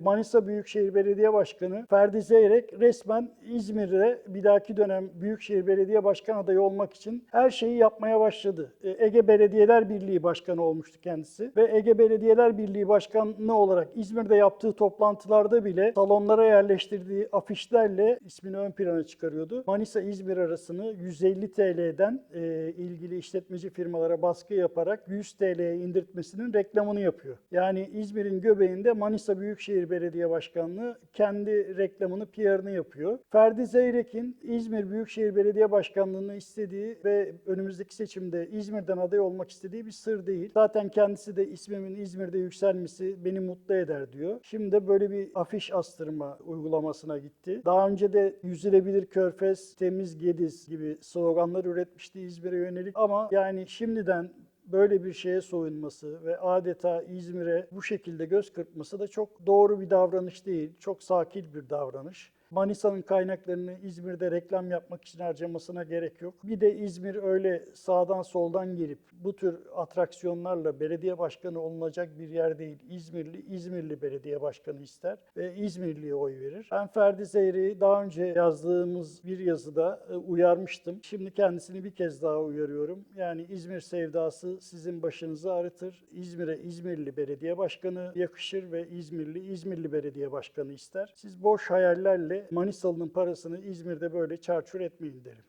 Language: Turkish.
Manisa Büyükşehir Belediye Başkanı Ferdi Zeyrek resmen İzmir'de bir dahaki dönem Büyükşehir Belediye Başkan adayı olmak için her şeyi yapmaya başladı. E, Ege Belediyeler Birliği Başkanı olmuştu kendisi ve Ege Belediyeler Birliği Başkanı olarak İzmir'de yaptığı toplantılarda bile salonlara yerleştirdiği afişlerle ismini ön plana çıkarıyordu. Manisa-İzmir arasını 150 TL'den e, ilgili işletmeci firmalara baskı yaparak 100 TL'ye indirtmesinin reklamını yapıyor. Yani İzmir'in göbeğinde Manisa Büyükşehir Belediye Başkanlığı kendi reklamını, PR'ını yapıyor. Ferdi Zeyrek'in İzmir Büyükşehir Belediye Başkanlığı'nı istediği ve önümüzdeki seçimde İzmir'den aday olmak istediği bir sır değil. Zaten kendisi de ismimin İzmir'de yükselmesi beni mutlu eder diyor. Şimdi de böyle bir afiş astırma uygulamasına gitti. Daha önce de yüzülebilir körfez, temiz gediz gibi sloganlar üretmişti İzmir'e yönelik ama yani şimdiden böyle bir şeye soyunması ve adeta İzmir'e bu şekilde göz kırpması da çok doğru bir davranış değil. Çok sakil bir davranış. Manisa'nın kaynaklarını İzmir'de reklam yapmak için harcamasına gerek yok. Bir de İzmir öyle sağdan soldan gelip bu tür atraksiyonlarla belediye başkanı olunacak bir yer değil. İzmirli, İzmirli belediye başkanı ister ve İzmirli'ye oy verir. Ben Ferdi Zeyrek'i daha önce yazdığımız bir yazıda e, uyarmıştım. Şimdi kendisini bir kez daha uyarıyorum. Yani İzmir sevdası sizin başınızı ağrıtır. İzmir'e İzmirli belediye başkanı yakışır ve İzmirli İzmirli belediye başkanı ister. Siz boş hayallerle Manisalı'nın parasını İzmir'de böyle çarçur etmeyin derim.